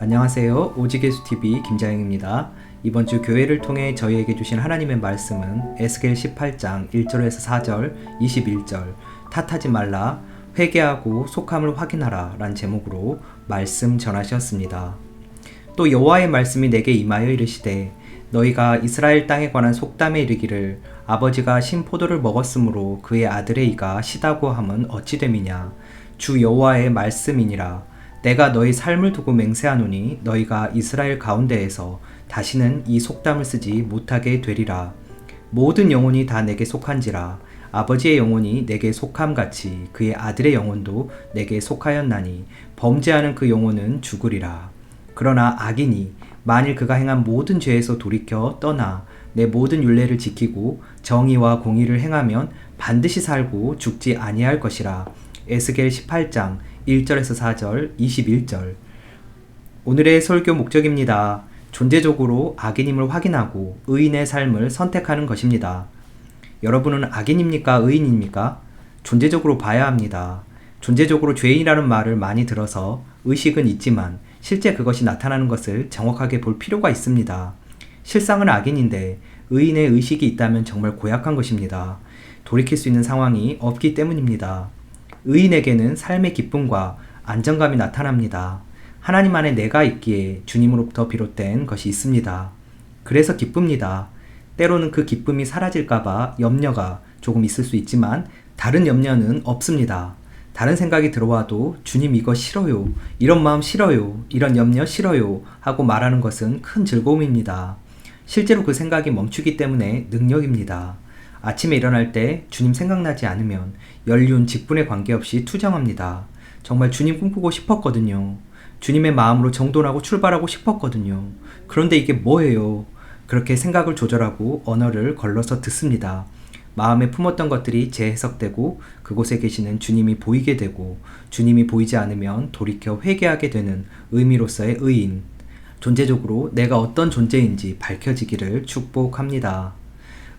안녕하세요. 오지계수TV 김자영입니다. 이번 주 교회를 통해 저희에게 주신 하나님의 말씀은 에스겔 18장 1절에서 4절, 21절, 탓하지 말라, 회개하고 속함을 확인하라 란 제목으로 말씀 전하셨습니다. 또 여호와의 말씀이 내게 임하여 이르시되 너희가 이스라엘 땅에 관한 속담에 이르기를 아버지가 신 포도를 먹었으므로 그의 아들의 이가 시다고 함은 어찌 됨이냐? 주 여호와의 말씀이니라. 내가 너희 삶을 두고 맹세하노니 너희가 이스라엘 가운데에서 다시는 이 속담을 쓰지 못하게 되리라. 모든 영혼이 다 내게 속한지라. 아버지의 영혼이 내게 속함 같이 그의 아들의 영혼도 내게 속하였나니 범죄하는 그 영혼은 죽으리라. 그러나 악인이 만일 그가 행한 모든 죄에서 돌이켜 떠나 내 모든 율례를 지키고 정의와 공의를 행하면 반드시 살고 죽지 아니할 것이라. 에스겔 18장 1절에서 4절, 21절. 오늘의 설교 목적입니다. 존재적으로 악인임을 확인하고 의인의 삶을 선택하는 것입니다. 여러분은 악인입니까? 의인입니까? 존재적으로 봐야 합니다. 존재적으로 죄인이라는 말을 많이 들어서 의식은 있지만 실제 그것이 나타나는 것을 정확하게 볼 필요가 있습니다. 실상은 악인인데 의인의 의식이 있다면 정말 고약한 것입니다. 돌이킬 수 있는 상황이 없기 때문입니다. 의인에게는 삶의 기쁨과 안정감이 나타납니다. 하나님 안에 내가 있기에 주님으로부터 비롯된 것이 있습니다. 그래서 기쁩니다. 때로는 그 기쁨이 사라질까봐 염려가 조금 있을 수 있지만 다른 염려는 없습니다. 다른 생각이 들어와도 주님 이거 싫어요. 이런 마음 싫어요. 이런 염려 싫어요. 하고 말하는 것은 큰 즐거움입니다. 실제로 그 생각이 멈추기 때문에 능력입니다. 아침에 일어날 때 주님 생각나지 않으면 연륜, 직분에 관계없이 투정합니다. 정말 주님 꿈꾸고 싶었거든요. 주님의 마음으로 정돈하고 출발하고 싶었거든요. 그런데 이게 뭐예요? 그렇게 생각을 조절하고 언어를 걸러서 듣습니다. 마음에 품었던 것들이 재해석되고 그곳에 계시는 주님이 보이게 되고 주님이 보이지 않으면 돌이켜 회개하게 되는 의미로서의 의인. 존재적으로 내가 어떤 존재인지 밝혀지기를 축복합니다.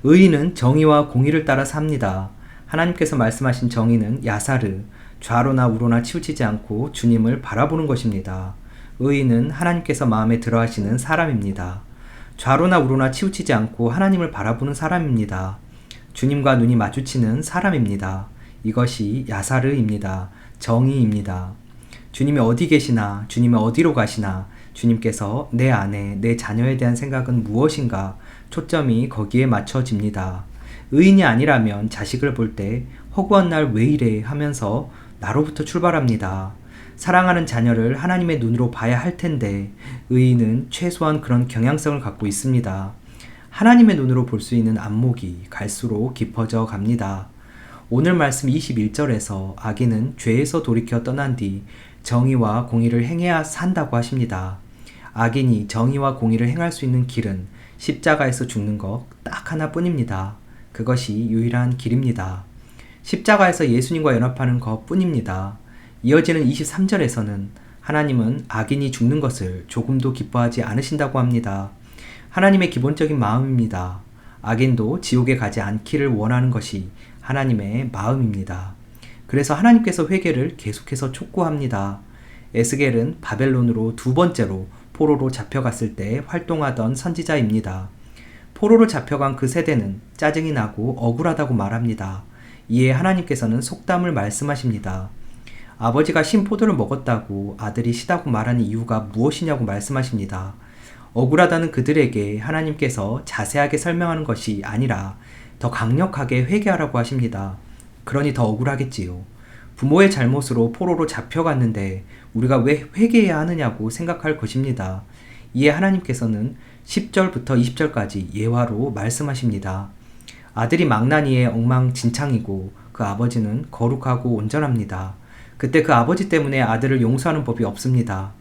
의인은 정의와 공의를 따라 삽니다. 하나님께서 말씀하신 정의는 야사르, 좌로나 우로나 치우치지 않고 주님을 바라보는 것입니다. 의인은 하나님께서 마음에 들어 하시는 사람입니다. 좌로나 우로나 치우치지 않고 하나님을 바라보는 사람입니다. 주님과 눈이 마주치는 사람입니다. 이것이 야사르입니다. 정의입니다. 주님이 어디 계시나, 주님이 어디로 가시나, 주님께서 내 안에 내 자녀에 대한 생각은 무엇인가 초점이 거기에 맞춰집니다. 의인이 아니라면 자식을 볼 때 허구한 날 왜 이래 하면서 나로부터 출발합니다. 사랑하는 자녀를 하나님의 눈으로 봐야 할 텐데 의인은 최소한 그런 경향성을 갖고 있습니다. 하나님의 눈으로 볼 수 있는 안목이 갈수록 깊어져 갑니다. 오늘 말씀 21절에서 악인은 죄에서 돌이켜 떠난 뒤 정의와 공의를 행해야 산다고 하십니다. 악인이 정의와 공의를 행할 수 있는 길은 십자가에서 죽는 것 딱 하나뿐입니다. 그것이 유일한 길입니다. 십자가에서 예수님과 연합하는 것 뿐입니다. 이어지는 23절에서는 하나님은 악인이 죽는 것을 조금도 기뻐하지 않으신다고 합니다. 하나님의 기본적인 마음입니다. 악인도 지옥에 가지 않기를 원하는 것이 하나님의 마음입니다. 그래서 하나님께서 회개를 계속해서 촉구합니다. 에스겔은 바벨론으로 두 번째로 포로로 잡혀갔을 때 활동하던 선지자입니다. 포로로 잡혀간 그 세대는 짜증이 나고 억울하다고 말합니다. 이에 하나님께서는 속담을 말씀하십니다. 아버지가 신포도를 먹었다고 아들이 시다고 말하는 이유가 무엇이냐고 말씀하십니다. 억울하다는 그들에게 하나님께서 자세하게 설명하는 것이 아니라 더 강력하게 회개하라고 하십니다. 그러니 더 억울하겠지요. 부모의 잘못으로 포로로 잡혀갔는데 우리가 왜 회개해야 하느냐고 생각할 것입니다. 이에 하나님께서는 10절부터 20절까지 예화로 말씀하십니다. 아들이 망나니의 엉망진창이고 그 아버지는 거룩하고 온전합니다. 그때 그 아버지 때문에 아들을 용서하는 법이 없습니다.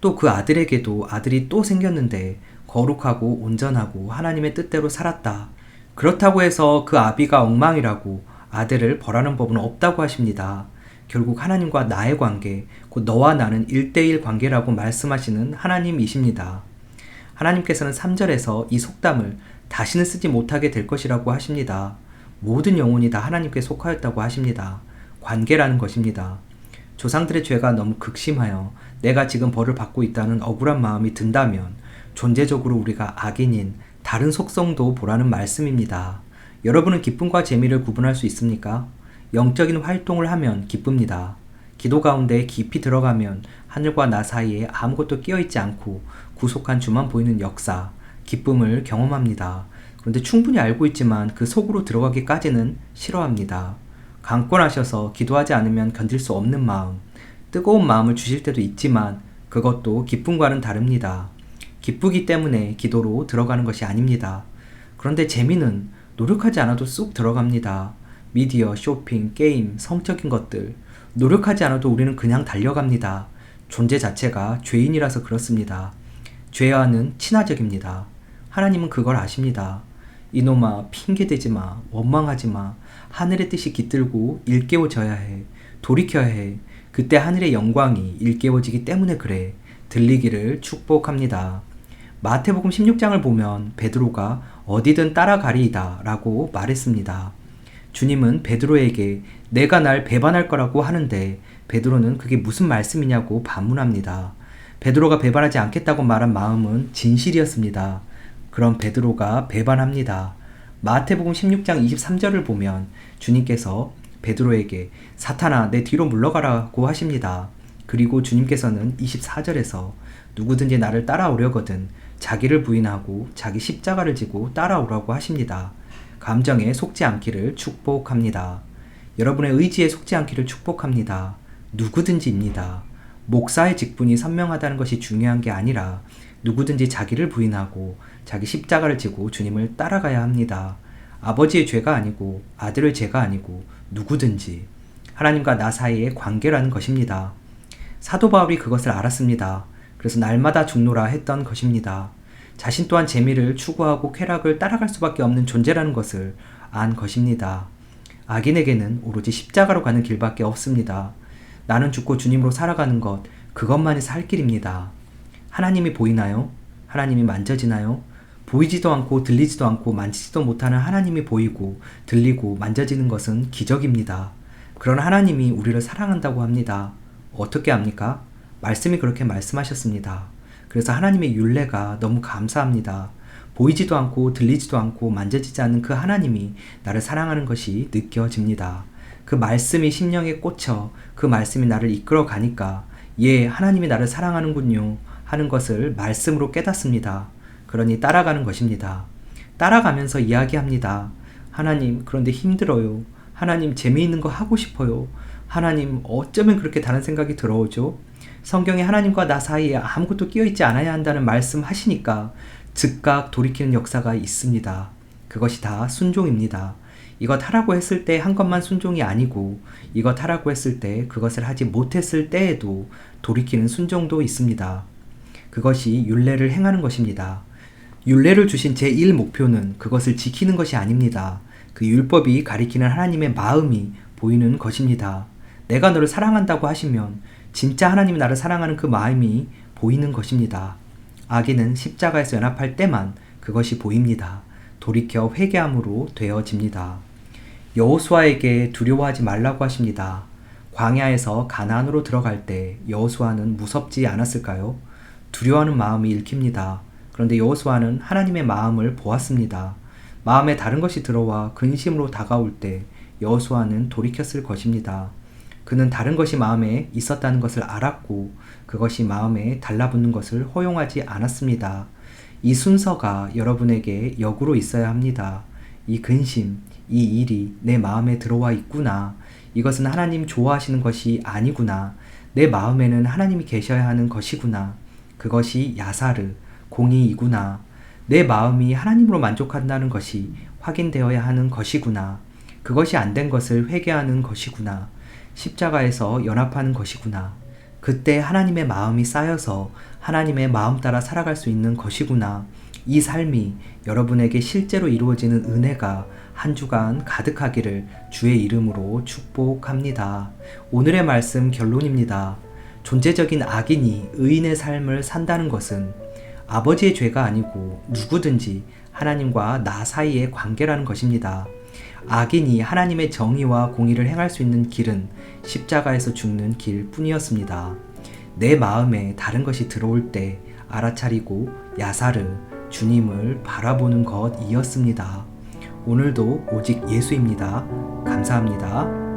또 그 아들에게도 아들이 또 생겼는데 거룩하고 온전하고 하나님의 뜻대로 살았다. 그렇다고 해서 그 아비가 엉망이라고 아들을 벌하는 법은 없다고 하십니다. 결국 하나님과 나의 관계, 곧 너와 나는 1대1 관계라고 말씀하시는 하나님이십니다. 하나님께서는 3절에서 이 속담을 다시는 쓰지 못하게 될 것이라고 하십니다. 모든 영혼이 다 하나님께 속하였다고 하십니다. 관계라는 것입니다. 조상들의 죄가 너무 극심하여 내가 지금 벌을 받고 있다는 억울한 마음이 든다면 존재적으로 우리가 악인인 다른 속성도 보라는 말씀입니다. 여러분은 기쁨과 재미를 구분할 수 있습니까? 영적인 활동을 하면 기쁩니다. 기도 가운데 깊이 들어가면 하늘과 나 사이에 아무것도 끼어있지 않고 구속한 주만 보이는 역사, 기쁨을 경험합니다. 그런데 충분히 알고 있지만 그 속으로 들어가기까지는 싫어합니다. 강권하셔서 기도하지 않으면 견딜 수 없는 마음, 뜨거운 마음을 주실 때도 있지만 그것도 기쁨과는 다릅니다. 기쁘기 때문에 기도로 들어가는 것이 아닙니다. 그런데 재미는 노력하지 않아도 쑥 들어갑니다. 미디어, 쇼핑, 게임, 성적인 것들. 노력하지 않아도 우리는 그냥 달려갑니다. 존재 자체가 죄인이라서 그렇습니다. 죄와는 친화적입니다. 하나님은 그걸 아십니다. 이놈아, 핑계대지 마, 원망하지 마. 하늘의 뜻이 깃들고 일깨워져야 해. 돌이켜야 해. 그때 하늘의 영광이 일깨워지기 때문에 그래. 들리기를 축복합니다. 마태복음 16장을 보면 베드로가 어디든 따라가리이다 라고 말했습니다. 주님은 베드로에게 내가 날 배반할 거라고 하는데 베드로는 그게 무슨 말씀이냐고 반문합니다. 베드로가 배반하지 않겠다고 말한 마음은 진실이었습니다. 그럼 베드로가 배반합니다. 마태복음 16장 23절을 보면 주님께서 베드로에게 사탄아 내 뒤로 물러가라고 하십니다. 그리고 주님께서는 24절에서 누구든지 나를 따라오려거든 자기를 부인하고 자기 십자가를 지고 따라오라고 하십니다. 감정에 속지 않기를 축복합니다. 여러분의 의지에 속지 않기를 축복합니다. 누구든지입니다. 목사의 직분이 선명하다는 것이 중요한 게 아니라 누구든지 자기를 부인하고 자기 십자가를 지고 주님을 따라가야 합니다. 아버지의 죄가 아니고 아들의 죄가 아니고 누구든지 하나님과 나 사이의 관계라는 것입니다. 사도 바울이 그것을 알았습니다. 그래서 날마다 죽노라 했던 것입니다. 자신 또한 재미를 추구하고 쾌락을 따라갈 수밖에 없는 존재라는 것을 안 것입니다. 악인에게는 오로지 십자가로 가는 길밖에 없습니다. 나는 죽고 주님으로 살아가는 것, 그것만이 살 길입니다. 하나님이 보이나요? 하나님이 만져지나요? 보이지도 않고 들리지도 않고 만지지도 못하는 하나님이 보이고 들리고 만져지는 것은 기적입니다. 그런 하나님이 우리를 사랑한다고 합니다. 어떻게 합니까? 말씀이 그렇게 말씀하셨습니다. 그래서 하나님의 윤례가 너무 감사합니다. 보이지도 않고 들리지도 않고 만져지지 않는 그 하나님이 나를 사랑하는 것이 느껴집니다. 그 말씀이 심령에 꽂혀 그 말씀이 나를 이끌어 가니까 예, 하나님이 나를 사랑하는군요 하는 것을 말씀으로 깨닫습니다. 그러니 따라가는 것입니다. 따라가면서 이야기합니다. 하나님, 그런데 힘들어요. 하나님, 재미있는 거 하고 싶어요. 하나님, 어쩌면 그렇게 다른 생각이 들어오죠? 성경에 하나님과 나 사이에 아무것도 끼어있지 않아야 한다는 말씀 하시니까 즉각 돌이키는 역사가 있습니다. 그것이 다 순종입니다. 이것 하라고 했을 때 한 것만 순종이 아니고 이것 하라고 했을 때 그것을 하지 못했을 때에도 돌이키는 순종도 있습니다. 그것이 윤례를 행하는 것입니다. 윤례를 주신 제1 목표는 그것을 지키는 것이 아닙니다. 그 율법이 가리키는 하나님의 마음이 보이는 것입니다. 내가 너를 사랑한다고 하시면 진짜 하나님이 나를 사랑하는 그 마음이 보이는 것입니다. 악인은 십자가에서 연합할 때만 그것이 보입니다. 돌이켜 회개함으로 되어집니다. 여호수아에게 두려워하지 말라고 하십니다. 광야에서 가나안으로 들어갈 때 여호수아는 무섭지 않았을까요? 두려워하는 마음이 읽힙니다. 그런데 여호수아는 하나님의 마음을 보았습니다. 마음에 다른 것이 들어와 근심으로 다가올 때 여호수아는 돌이켰을 것입니다. 그는 다른 것이 마음에 있었다는 것을 알았고 그것이 마음에 달라붙는 것을 허용하지 않았습니다. 이 순서가 여러분에게 역으로 있어야 합니다. 이 근심, 이 일이 내 마음에 들어와 있구나. 이것은 하나님 좋아하시는 것이 아니구나. 내 마음에는 하나님이 계셔야 하는 것이구나. 그것이 야사르, 공의이구나. 내 마음이 하나님으로 만족한다는 것이 확인되어야 하는 것이구나. 그것이 안 된 것을 회개하는 것이구나. 십자가에서 연합하는 것이구나. 그때 하나님의 마음이 쌓여서 하나님의 마음 따라 살아갈 수 있는 것이구나. 이 삶이 여러분에게 실제로 이루어지는 은혜가 한 주간 가득하기를 주의 이름으로 축복합니다. 오늘의 말씀 결론입니다. 존재적인 악인이 의인의 삶을 산다는 것은 아버지의 죄가 아니고 누구든지 하나님과 나 사이의 관계라는 것입니다. 악인이 하나님의 정의와 공의를 행할 수 있는 길은 십자가에서 죽는 길 뿐이었습니다. 내 마음에 다른 것이 들어올 때 알아차리고 야사르 주님을 바라보는 것이었습니다. 오늘도 오직 예수입니다. 감사합니다.